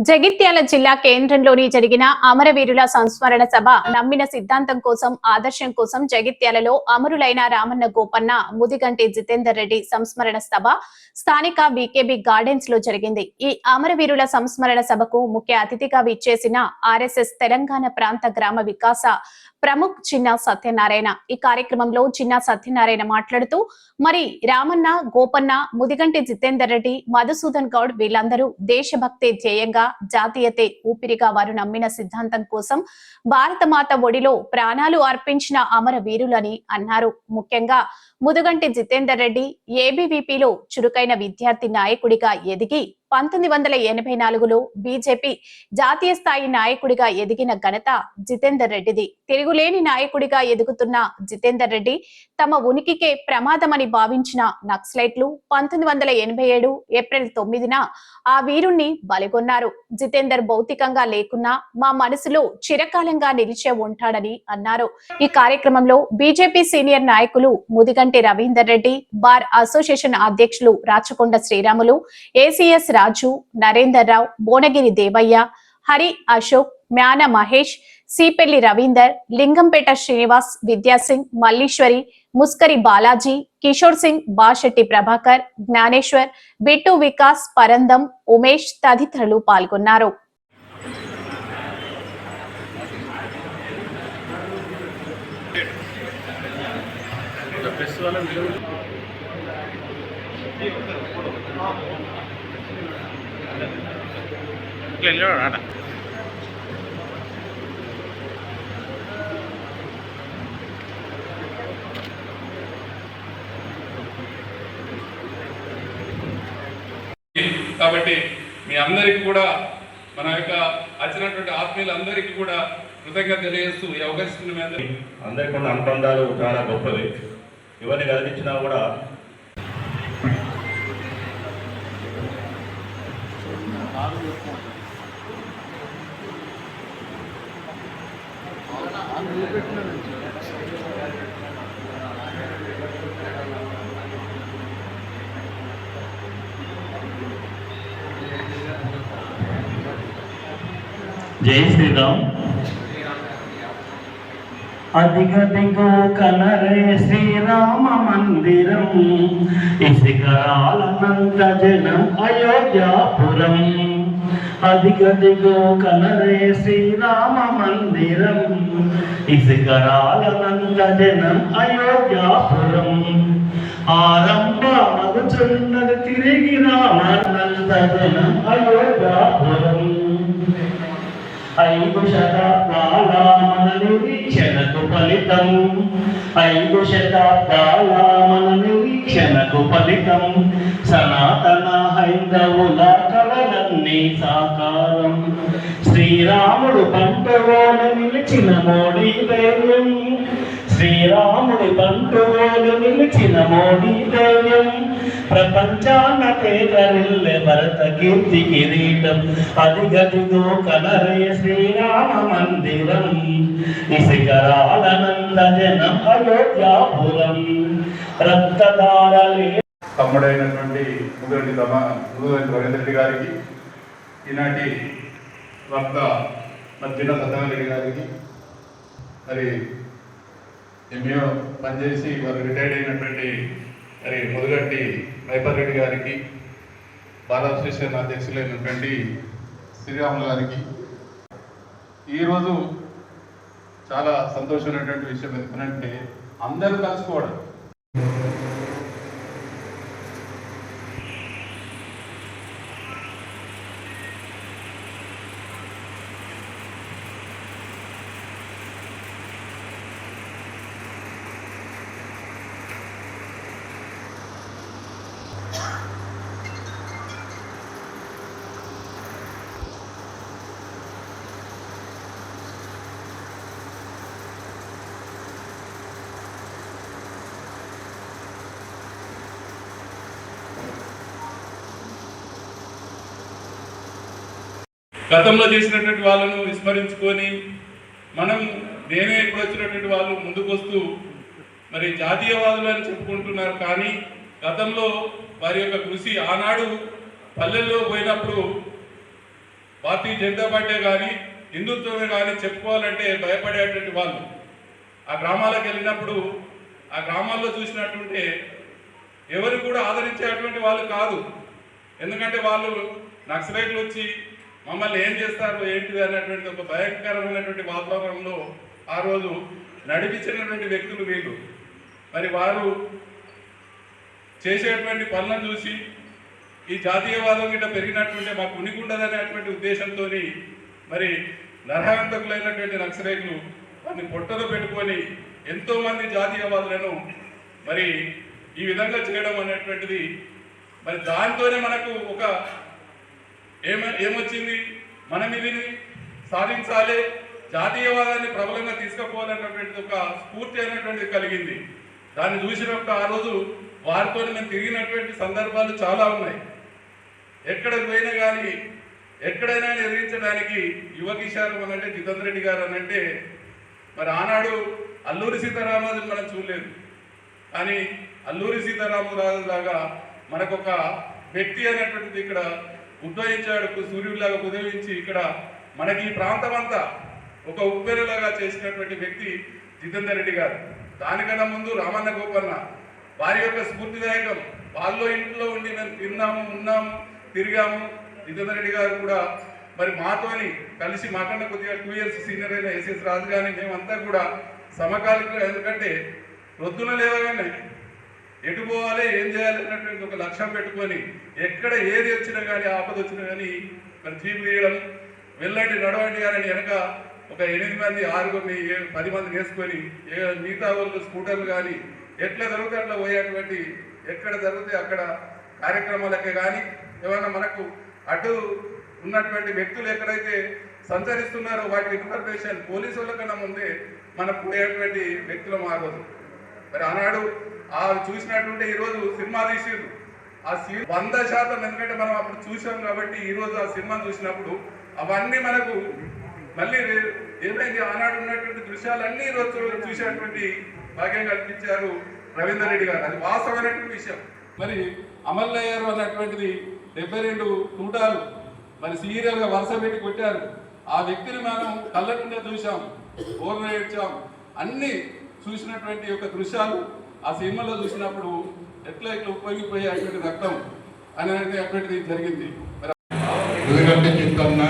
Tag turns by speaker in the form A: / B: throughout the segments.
A: జగిత్యాల జిల్లా కేంద్రంలోని జరిగిన అమరవీరుల సంస్మరణ సభ నమ్మిన సిద్ధాంతం కోసం ఆదర్శం కోసం జగిత్యాలలో అమరులైన రామన్న గోపన్న ముదిగంటి జితేందర్ రెడ్డి సంస్మరణ సభ స్థానిక బీకేబీ గార్డెన్స్లో జరిగింది. ఈ అమరవీరుల సంస్మరణ సభకు ముఖ్య అతిథిగా విచ్చేసిన ఆర్ఎస్ఎస్ తెలంగాణ ప్రాంత గ్రామ వికాస ప్రముఖ్ చిన్న సత్యనారాయణ. ఈ కార్యక్రమంలో చిన్న సత్యనారాయణ మాట్లాడుతూ మరి రామన్న గోపన్న ముదిగంటి జితేందర్ రెడ్డి మధుసూదన్ గౌడ్ వీళ్ళందరూ దేశభక్తి ధ్యేయంగా జాతీయతే ఊపిరిగా వారు నమ్మిన సిద్ధాంతం కోసం భారత మాత ఒడిలో ప్రాణాలు అర్పించిన అమర వీరులని అన్నారు. ముఖ్యంగా ముదుగంటి జితేందర్ రెడ్డి ఏబీవీపీలో చురుకైన విద్యార్థి నాయకుడిగా ఎదిగి పంతొమ్మిది వందల ఎనభై నాలుగులో బీజేపీ జాతీయ స్థాయి నాయకుడిగా ఎదిగిన ఘనత జితేందర్ రెడ్డిది. తిరుగులేని నాయకుడిగా ఎదుగుతున్న జితేందర్ రెడ్డి తమ ఉనికికే ప్రమాదమని భావించిన నక్సలైట్లు పంతొమ్మిది వందల ఎనభై ఏడు ఏప్రిల్ తొమ్మిదిన ఆ వీరుణ్ణి బలిగొన్నారు. జితేందర్ భౌతికంగా లేకున్నా మా మనసులో చిరకాలంగా నిలిచే ఉంటాడని అన్నారు. ఈ కార్యక్రమంలో బీజేపీ సీనియర్ నాయకులు ముదిగంటి రవీందర్ రెడ్డి బార్ అసోసియేషన్ అధ్యక్షులు రాచకొండ శ్రీరాములు ఏసీఎస్ రాజు నరేందర్ రావు భువనగిరి దేవయ్య హరి అశోక్ మ్యాన మహేష్ సిపెల్లి రవీందర్ లింగంపేట శ్రీనివాస్ విద్యాసింగ్ మల్లీశ్వరి ముస్కరి బాలాజీ కిషోర్ సింగ్ బాషెట్టి ప్రభాకర్ జ్ఞానేశ్వర్ బిట్టు వికాస్ పరందం ఉమేష్ తదితరులు పాల్గొన్నారు.
B: కాబట్టి మీ అందరికీ కూడా మన యొక్క వచ్చినటువంటి ఆత్మీయులందరికీ కూడా కృతజ్ఞత తెలియజేస్తూ ఈ అవకాశం అందరికీ
C: అందరికీ. ఉన్న అనుబంధాలు చాలా గొప్పవి. ఇవన్నీ కదిలించినా కూడా
D: జై శ్రీరామ్. అదిగదిగో కలరే శ్రీరామ మందిరం. ఇసికరాలనంత జనం అయోధ్యాపురం. అదిగదిగో కలరే శ్రీరామ మందిరం. ఇసికరాలనంత జనం అయోధ్యాపురం. ఆరంభ మగుచున్నది తిరిగి రామనంత జనం అయోధ్యాపురం. ఐదు శతాబ్దాల మన నిరీక్షణకు ఫలితం. ఐదు శతాబ్దాల మన నిరీక్షణకు ఫలితం. సనాతన హైందవుల కలలన్నీ సాకారం. శ్రీరాముడు పంటలోన నిలిచిన మోడీ ధైర్యం శ్రీరాముడి బంటువులు నిలిచిన మోడీ ధైర్యం ప్రపంచాన తేజరిల్లె భరత కీర్తి కిరీటం. అదిగదిగో కలరే శ్రీరామ మందిరం. ఇసుకరాలనంద జన అయోధ్యాపురం. రక్తదారలే
B: తమ్ముడైనటువంటి ముదురెడ్డి తమ ముదురెడ్డి వరేంద్రెడ్డి గారికి ఈనాటి వక్త మధ్యన సత్యనారెడ్డి గారికి మరి ఎంఏ పనిచేసి వారు రిటైర్డ్ అయినటువంటి మరి ముదుగంటి మైపర్ రెడ్డి గారికి బాల అసోసియేషన్ అధ్యక్షులైనటువంటి శ్రీరాములు గారికి. ఈరోజు చాలా సంతోషమైనటువంటి విషయం ఎందుకంటే అందరూ కలుసుకోవడం. గతంలో చేసినటువంటి వాళ్ళను విస్మరించుకొని మనం నేనే ఇప్పుడు వచ్చినటువంటి వాళ్ళు ముందుకు వస్తూ మరి జాతీయవాదులు అని చెప్పుకుంటున్నారు. కానీ గతంలో వారి యొక్క కృషి ఆనాడు పల్లెల్లో పోయినప్పుడు భారతీయ జనతా పార్టీ కానీ హిందుత్వమే కానీ చెప్పుకోవాలంటే భయపడేటువంటి వాళ్ళు. ఆ గ్రామాలకు వెళ్ళినప్పుడు ఆ గ్రామాల్లో చూసినట్టుంటే ఎవరు కూడా ఆదరించేటువంటి వాళ్ళు కాదు. ఎందుకంటే వాళ్ళు నక్సలైట్లు వచ్చి మమ్మల్ని ఏం చేస్తారు ఏంటిది అనేటువంటి ఒక భయంకరమైనటువంటి వాతావరణంలో ఆ రోజు నడిపించినటువంటి వ్యక్తులు వీళ్ళు. మరి వారు చేసేటువంటి పనులను చూసి ఈ జాతీయవాదం గిట్ట పెరిగినటువంటి మాకు ఉనికుండదనేటువంటి ఉద్దేశంతో మరి నరహంతకులైనటువంటి నక్సలైట్లు వారిని పొట్టలో పెట్టుకొని ఎంతోమంది జాతీయవాదులను మరి ఈ విధంగా చేయడం అనేటువంటిది మరి దాంతోనే మనకు ఒక ఏమ ఏమొచ్చింది? మనం ఇది సాధించాలి. జాతీయవాదాన్ని ప్రబలంగా తీసుకుపోవాలన్నటువంటి ఒక స్ఫూర్తి అనేటువంటిది కలిగింది. దాన్ని చూసినప్పుడు ఆ రోజు వారితో మేము తిరిగినటువంటి సందర్భాలు చాలా ఉన్నాయి. ఎక్కడ పోయినా కానీ ఎక్కడైనా ఎదిరించడానికి యువ కిషోర్ అని అంటే జితేంద్ర రెడ్డి గారు అని అంటే మరి ఆనాడు అల్లూరి సీతారామరాజు మనం చూడలేదు. కానీ అల్లూరి సీతారామరాజు లాగా మనకొక వ్యక్తి అనేటువంటిది ఇక్కడ ఉద్భవించాడు సూర్యుడిలాగా ఉదయించి ఇక్కడ మనకి ఈ ప్రాంతం అంతా ఒక ఉబ్బెరులాగా చేసినటువంటి వ్యక్తి జితేందర్ రెడ్డి గారు. దానికన్నా ముందు రామన్న గోపన్న వారి యొక్క స్ఫూర్తిదాయకం వాళ్ళు ఇంట్లో ఉండి మేము తిన్నాము ఉన్నాము తిరిగాము. జితేందర్ రెడ్డి గారు కూడా మరి మాతోని కలిసి మాకన్నా కొద్దిగా టూ ఇయర్స్ సీనియర్ అయిన ఎస్ఎస్ రాజు కానీ మేమంతా కూడా సమకాలిక ఎందుకంటే రొద్దున లేవగానే ఎటు పోవాలి ఏం చేయాలి అన్నటువంటి ఒక లక్ష్యం పెట్టుకొని ఎక్కడ ఏది వచ్చినా కానీ ఆపద వచ్చినా కానీ మరి తీయడం వెళ్ళండి నడవండి అని వెనక ఒక ఎనిమిది మంది ఆరుగురిని ఏ- పది మంది వేసుకొని ఏ మిగతా వాళ్ళు స్కూటర్లు కానీ ఎట్లా జరిగితే అట్లా పోయేటువంటి ఎక్కడ జరిగితే అక్కడ కార్యక్రమాలకే కానీ ఏమైనా మనకు అటు ఉన్నటువంటి వ్యక్తులు ఎక్కడైతే సంచరిస్తున్నారో వాటి ఇన్ఫర్మేషన్ పోలీసుల కన్నా ముందే మనకు పోయేటువంటి వ్యక్తులు మారదు మరి ఆనాడు ఆ చూసినట్టుంటే ఈరోజు సినిమా తీసిరు ఆ సినిమా వంద శాతం ఎందుకంటే మనం అప్పుడు చూసాం కాబట్టి ఈరోజు ఆ సినిమాను చూసినప్పుడు అవన్నీ మనకు మళ్ళీ రే- ఏమైంది? ఆనాడు ఉన్నటువంటి దృశ్యాలన్నీ ఈ రోజు చూసేటువంటి భాగ్యం కల్పించారు రవీందర్ రెడ్డి గారు. అది వాస్తవమైనటువంటి విషయం. మరి అమల్లయ్యారు అన్నటువంటిది డెబ్బై రెండు తూటాలు మరి సీరియల్గా వరుస పెట్టి కొట్టారు. ఆ వ్యక్తిని మనం కళ్ళకుండా చూసాం ఓర్న ఏడ్చాం. అన్ని చూసినటువంటి యొక్క దృశ్యాలు ఆ సినిమాలో చూసినప్పుడు ఎట్లా ఇట్లా ఉపయోగిపోయేటువంటి రక్తం అటువంటిది జరిగింది.
E: ఎందుకంటే చిత్తన్న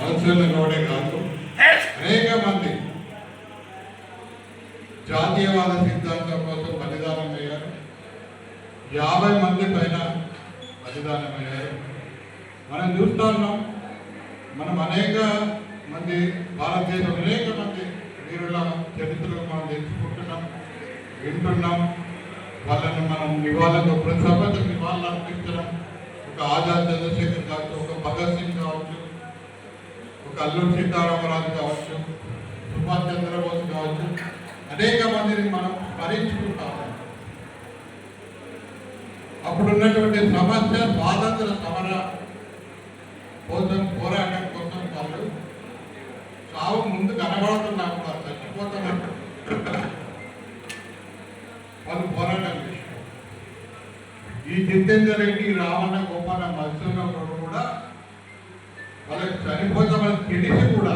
E: మనుషులను కూడా కాదు. అనేక మంది జాతీయవాద సిద్ధాంతం కోసం బలిదానం అయ్యారు యాభై మంది పైన బలిదానం అయ్యారు మనం చూస్తా ఉన్నాం. మనం అనేక మంది భారతదేశం అనేక మంది వీరుల చరిత్రలు మనం తెలుసుకుంటున్నాం. వింటున్నాం. వాళ్ళను మనం నివాళులు ప్రతి సభకు నివాళులు అర్పించడం ఒక ఆజాద్ చంద్రశేఖర్ కావచ్చు ఒక భగత్ సింగ్ కావచ్చు ఒక అల్లూరు సీతారామరాజు కావచ్చు సుభాష్ చంద్రబోస్ కావచ్చు అనేక మందిని మనం స్మరించుకుంటాము అప్పుడు ఉన్నటువంటి సమస్య స్వాతంత్ర సమర కోసం పోరాటం కోసం వాళ్ళు చావు ముందు కనబడుతున్నాము కూడా చచ్చిపోతున్నట్టు వాళ్ళు పోరాటం చేశారు ఈ జితేందర్ రెడ్డి రావణ గోపాల మత్స్యంలో కూడా వాళ్ళకి చనిపోతామని తెలిసి కూడా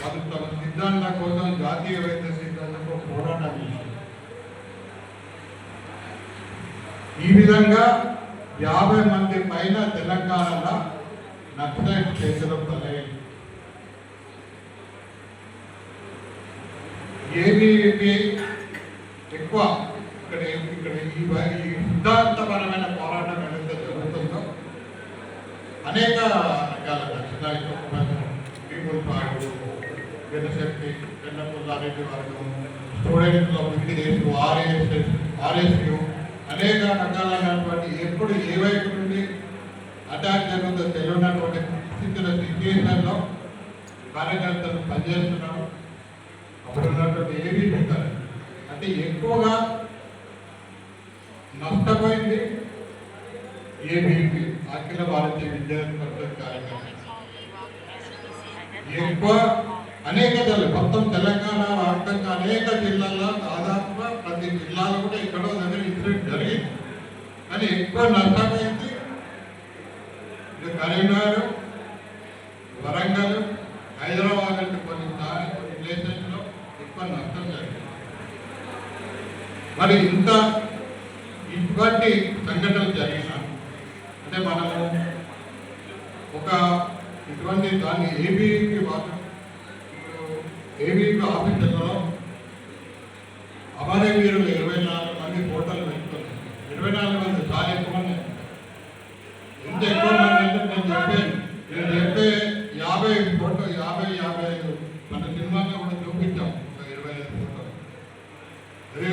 E: వాళ్ళు తమ సిద్ధాంతాల కోసం జాతీయ వైద్య సిద్ధాంతం పోరాటం చేశారు. ఈ విధంగా యాభై మంది పైన తెలంగాణలో నక్సలైట్ చేసిన తలైంది ఏమి ఎక్కువ ఇక్కడ ఇక్కడ ఈ వా- ఈ సిద్ధాంతపరమైన పోరాటం ఏదైతే జరుగుతుందో అనేక రకాల నక్సలైట్ పీపుల్ పార్టీ జనశక్తి చెన్నపుల్లారెడ్డి వర్గం స్టూడెంట్ క్లబ్ విడిదేశ్ ఆర్ఎస్ఎస్ ఆర్ఎస్యు అనేక రకాలైనటువంటి ఎప్పుడు ఏ వైపు నుండి అటాక్ జరుగుతుందో తెలియనటువంటి స్థితిలో సిచ్యువేషన్లో కార్యకర్తలు పనిచేస్తున్నారు. అప్పుడు ఉన్నటువంటి ఏమీ పెట్టారు అంటే ఎక్కువగా నష్టపోయింది ఏబీపీ అఖిల భారతీయ విద్యార్థి పరిషత్ కార్యక్రమం ఎక్కువ అనేక జిల్లాలు మొత్తం తెలంగాణ రాష్ట్రంగా అనేక జిల్లాల్లో దాదాపుగా ప్రతి జిల్లాలో కూడా ఎక్కడో దగ్గర ఇన్సిడెంట్ జరిగింది. కానీ ఎక్కువ నష్టమైంది. కరీంనగర్ వరంగల్ హైదరాబాద్ అంటే కొన్ని దాని కొన్ని ప్లేసెస్లో ఎక్కువ నష్టం జరిగింది మరి ఇంత ఇటువంటి సంఘటనలు జరిగిన అంటే మనము ఒక ఇటువంటి దాన్ని ఏబీకి ఏబీపీ ఆఫీసర్లో అమరవీరులు ఇరవై నాలుగు మంది ఫోటోలు పెట్టుకున్నారు. ఇరవై నాలుగు మంది చాలా ఎక్కువ మంది. ఎంత ఎక్కువ మంది అంటే నేను చెప్పాను నేను చెప్పే యాభై ఫోటో యాభై యాభై ఐదు మన సినిమాలో కూడా చూపించాం ఒక ఇరవై ఐదు ఫోటోలు.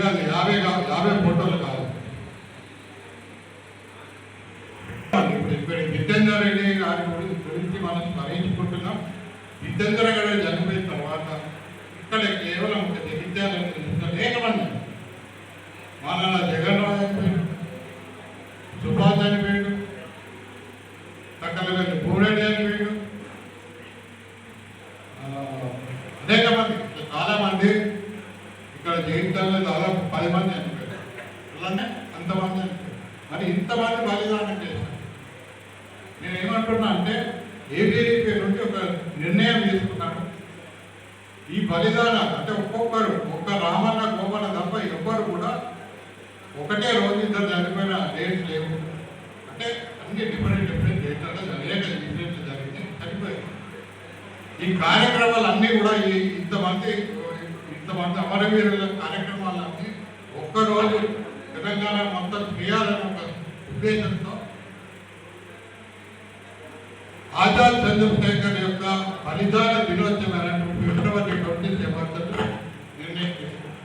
E: అది యాభై యాభై ఫోటోలు కాదు ఇప్పుడు ఇక్కడ జితేందర్ రెడ్డి గారి గురించి గురించి మనం స్మరించుకుంటున్నాం జితేందర్ గారు చనిపోయిన తర్వాత ఇక్కడ కేవలం ఒక జగిత్యాలను అనేక మన జగన్ రావు చనిపోయాడు సుభాష్ చనిపోయాడు సకల వెళ్ళి పూరెడ్డి చనిపోయాడు ఆ, అనేక మంది ఇట్లా చాలా మంది ఇక్కడ జగిత్యాలలో దాదాపు పది మంది చనిపోయారు అలానే అంతమంది చనిపోయారు మరి ఇంతమంది బలిదానం చేశారు నేను ఏమంటున్నా అంటే ఏబీవీపీ నుండి ఒక నిర్ణయం తీసుకున్నాడు ఈ బలిదానాలు అంటే ఒక్కొక్కరు ఒక్క రామన్న గోపన్న తప్ప ఎవ్వరు కూడా ఒకటే రోజు ఇద్దరు చనిపోయిన డేట్స్ లేవు. అంటే అన్ని డిఫరెంట్ డిఫరెంట్ డేట్లలో అనేక ఇన్సిడెంట్స్ జరిగితే చనిపోయారు ఈ కార్యక్రమాలన్నీ కూడా ఈ ఇంతమంది ఇంతమంది అమరవీరుల కార్యక్రమాలన్నీ ఒక్కరోజు తెలంగాణ మొత్తం చేయాలని ఒక ఉద్దేశంతో ఆజాద్ చంద్రశేఖర్ యొక్క బలిదాన దినోత్సవం ఫిబ్రవరి ట్వంటీ సెవెంత్ నిర్ణయం తీసుకున్నారు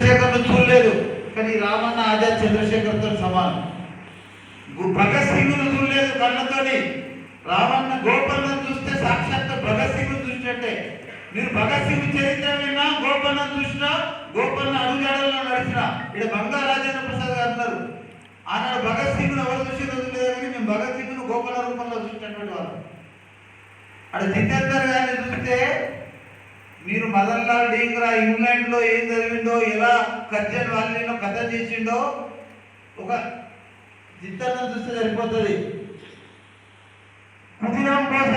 F: చంద్రశేఖర్ను చూడలేదు కానీ రామన్న ఆజాద్ చంద్రశేఖర్తో సమానం. భగత్ సింగ్ చూడలేదు కళ్ళతోని. రావణ గోపన్న చూస్తే సాక్షాత్ భగత్ సింగ్ చూసినట్టే. మీరు భగత్ సింగ్ చరిత్ర విన్నా గోపన్న చూసినా గోపన్న అడుగుజాడల్లో నడిచిన ఇక్కడ బంగా రాజేంద్ర ప్రసాద్ గారు అన్నారు ఆనాడు భగత్ సింగ్ ఎవరు చూసినో లేదు కానీ మేము భగత్ సింగ్ గోపన్న రూపంలో చూసినటువంటి వాళ్ళు. అక్కడ జితేందర్ గారిని చూస్తే మీరు మదన్లాల్ డీంగ్రా ఇంగ్లాండ్లో ఏం జరిగిందో ఎలా కర్జన్ వాళ్ళలో కథ చేసిండో ఒక చిత్తాన్ని చూస్తే సరిపోతుంది. కుదిరాం బోస్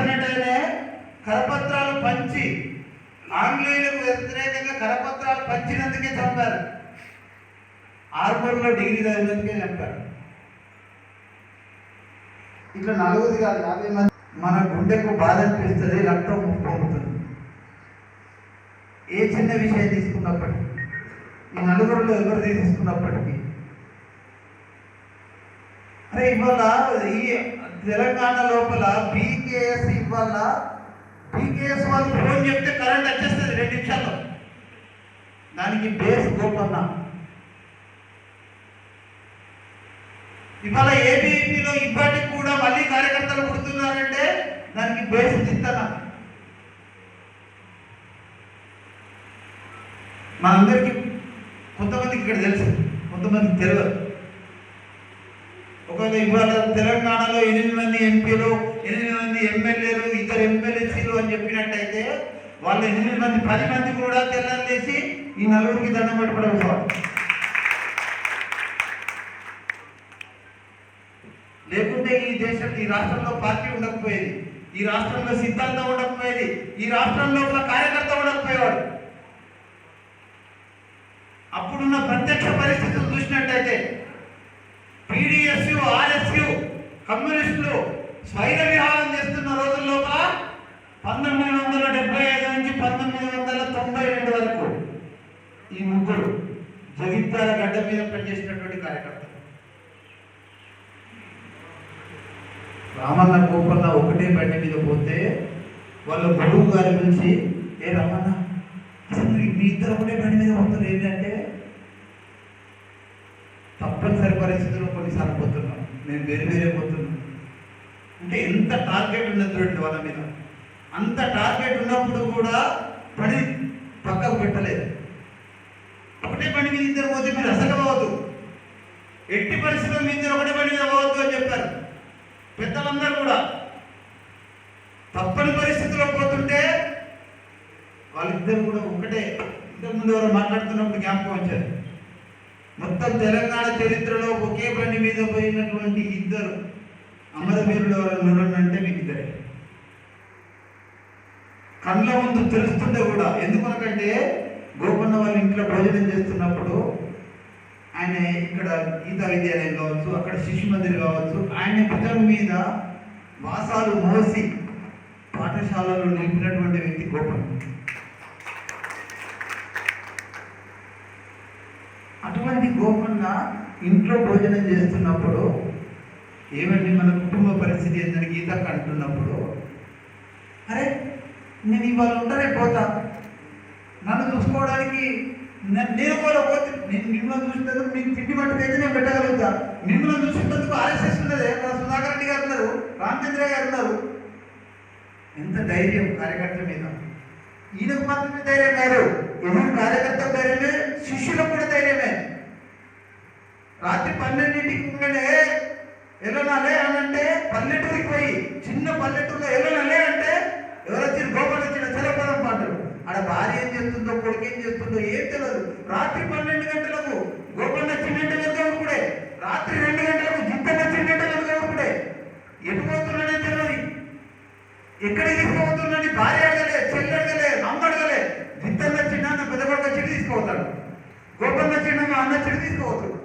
F: కరపత్రాలు పంచి ఆంగ్లేయులకు వ్యతిరేకంగా కరపత్రాలు పంచినందుకే చంపారు. ఆర్మూర్లో డిగ్రీ చదివినందుకే చంపారు. ఇట్లా నలుగురు కాదు యాభై మంది. మన గుండెకు బాధ అనిపిస్తుంది రక్తం పొంగుతుంది. ఏ చిన్న విషయం తీసుకున్నప్పటికీ. ఈ నలుగురిలో ఎవరు తీసుకున్నప్పటికీ. అరే ఇవాళ ఈ తెలంగాణ లోపల బీకేఎస్ ఇవాళ బీకేఎస్ వాళ్ళు ఫోన్ చెప్తే కరెంట్ వచ్చేస్తుంది రెండు నిమిషాల్లో. దానికి బేస్ గోపన్న. ఇవాళ ఏబీపీలో ఇప్పటికి కూడా మళ్ళీ కార్యకర్తలు పుడుతున్నారంటే దానికి బేస్ చిత్తన. మనందరికీ కొంతమందికి ఇక్కడ తెలుసు కొంతమందికి తెలియదు ఒకవేళ ఇవాళ తెలంగాణలో ఎనిమిది మంది ఎంపీలు ఎనిమిది మంది ఎమ్మెల్యేలు ఇద్దరు ఎమ్మెల్యేసీలు అని చెప్పినట్టయితే వాళ్ళ ఎనిమిది మంది పది మంది కూడా తెల్లని ఈ నలుగురికి దండం పెట్టుకోవడం లేకుంటే ఈ దేశం ఈ రాష్ట్రంలో పార్టీ ఉండకపోయేది. ఈ రాష్ట్రంలో సిద్ధాంతం ఉండకపోయేది. ఈ రాష్ట్రంలో ఒక కార్యకర్త ఉండకపోయేవాడు. అప్పుడున్న ప్రత్యక్ష పరిస్థితులు చూసినట్టయితే పీడిఎస్యు ఆర్ఎస్యు కమ్యూనిస్టులు స్వైర విహారం చేస్తున్న రోజుల్లో పంతొమ్మిది వందల డెబ్బై ఐదు నుంచి పంతొమ్మిది వందల తొంభై రెండు వరకు ఈ ముగ్గురు జగిత్యాల గడ్డ మీద పనిచేసినటువంటి కార్యకర్తలు. రామన్న గోపన్న ఒకటే బండి మీద పోతే వాళ్ళ గురువు గారి నుంచి ఏ రామన్న అసలు మీ- ఇద్దరు ఒకటే బండి మీద పోతారు ఏంటంటే తప్పనిసరి పరిస్థితుల్లో కొన్నిసార్లు పోతున్నాం మేము వేరే వేరే పోతున్నాం. అంటే ఎంత టార్గెట్ ఉన్నది చూడండి వాళ్ళ మీద? అంత టార్గెట్ ఉన్నప్పుడు కూడా పని పక్కకు పెట్టలేదు. ఒకటే పని మీద ఇద్దరు పోతే మీరు అసలు పోవద్దు. ఎట్టి పరిస్థితుల్లో మీ ఇద్దరు ఒకటే పని మీద పోవద్దు అని చెప్పారు. పెద్దలందరూ కూడా. తప్పని పరిస్థితుల్లో పోతుంటే వాళ్ళిద్దరు కూడా ఒకటే. ఇంతకు ముందు ఎవరు మాట్లాడుతున్నప్పుడు జ్ఞాపకం వచ్చారు మొత్తం తెలంగాణ చరిత్రలో ఒకే బండి మీద పోయినటువంటి ఇద్దరు అమరవీరులు ఎవరు అంటే మీకు ఇద్దరే కళ్ళ ముందు తెలుస్తుండే కూడా. ఎందుకనకంటే గోపన్న వాళ్ళ ఇంట్లో భోజనం చేస్తున్నప్పుడు ఆయన ఇక్కడ గీతా విద్యాలయం కావచ్చు అక్కడ శిశు మందిర్ కావచ్చు ఆయన భుజం మీద వాసాలు మోసి పాఠశాలలో నిలిపినటువంటి వ్యక్తి గోపన్న. అటువంటి గోపన్న ఇంట్లో భోజనం చేస్తున్నప్పుడు ఏమండి మన కుటుంబ పరిస్థితి ఏంటని గీతకు అంటున్నప్పుడు అరే నేను ఇవాళ ఉండనే పోతా నన్ను చూసుకోవడానికి నేను కూడా పోతే నేను మిమ్మల్ని చూసినందుకు మీకు తిండి మట్టుకైతే నేను పెట్టగలుగుతా. మిమ్మల్ని చూసినందుకు ఆర్ఎస్ఎస్ ఉన్నదే. మన సుధాకర్ రెడ్డి గారు ఉన్నారు రామచంద్ర గారు ఉన్నారు. ఎంత ధైర్యం కార్యకర్తల మీద. ఈయనకు మాత్రమే ధైర్యం కాదు ఎవరు కార్యకర్త ధైర్యమే శిష్యులకు కూడా ధైర్యమే. రాత్రి పన్నెండింటికి ఉండగానే ఎల్లనాలే అని అంటే పల్లెటూరికి పోయి చిన్న పల్లెటూరులో ఎల్లనాలే అంటే ఎవరొచ్చిన గోపాల్ వచ్చిన చలపదం పాటలు. ఆడ భార్య ఏం చేస్తుందో కొడుకు ఏం చేస్తుందో ఏం తెలియదు రాత్రి పన్నెండు గంటలకు గోపన్న చిన్నెంట కూడా. రాత్రి రెండు గంటలకు జిత్తన్న చిన్నెంట వెళ్తే ఎటు పోతున్నాడే తెలియదు ఎక్కడికి తీసుకుపోతున్నాడని భార్య అడగలే చెల్లి అడగలే అమ్మ అడగలే. జిత్తన్న చిన్న పెద్ద కొడుకు చెడు తీసుకుపోతాడు. గోపన్న చిన్న అన్న చెడు తీసుకుపోతాడు.